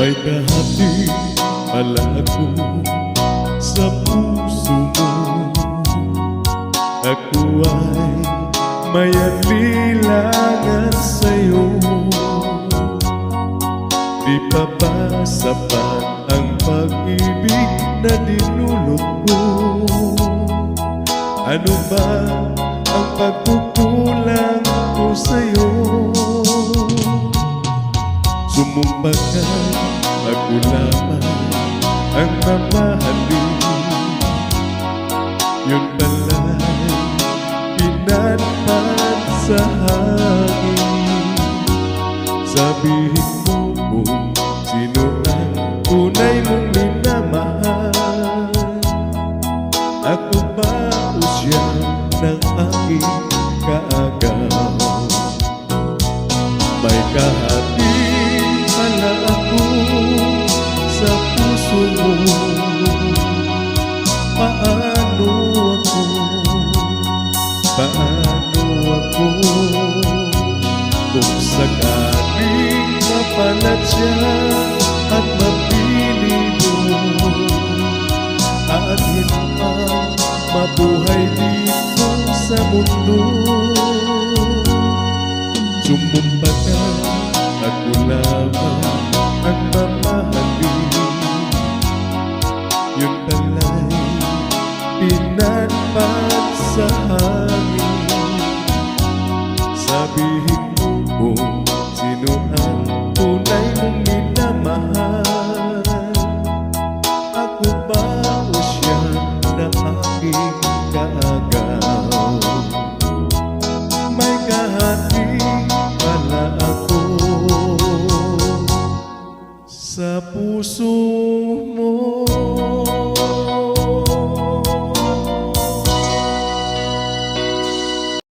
May kahati pala ako sa puso mo Ako ay may alilangan sa'yo Di pa ba sapat ang pag-ibig na dinulot mo? Ano ba ang pagkukulang ko sa'yo? Sumumpa ka, ako lamang ang mamahalin Yun pala'y pinatpat sa hangin. Sabihin mo kung sino ang tunay mong minamahal. Ako ba o siya ng aking kaagaw? May kahati Paano ako, paano ako? Kung sakaling mapalat siya at mapili mo Atin ang mabuhay dito sa mundo. Sumumpa ka, ako lamang Pala'y pinatpat sa hangin Sabihin mo. kung sino ang tunay mong minamahal Ako ba o siya na aking kaagaw May kahati pala ako sa puso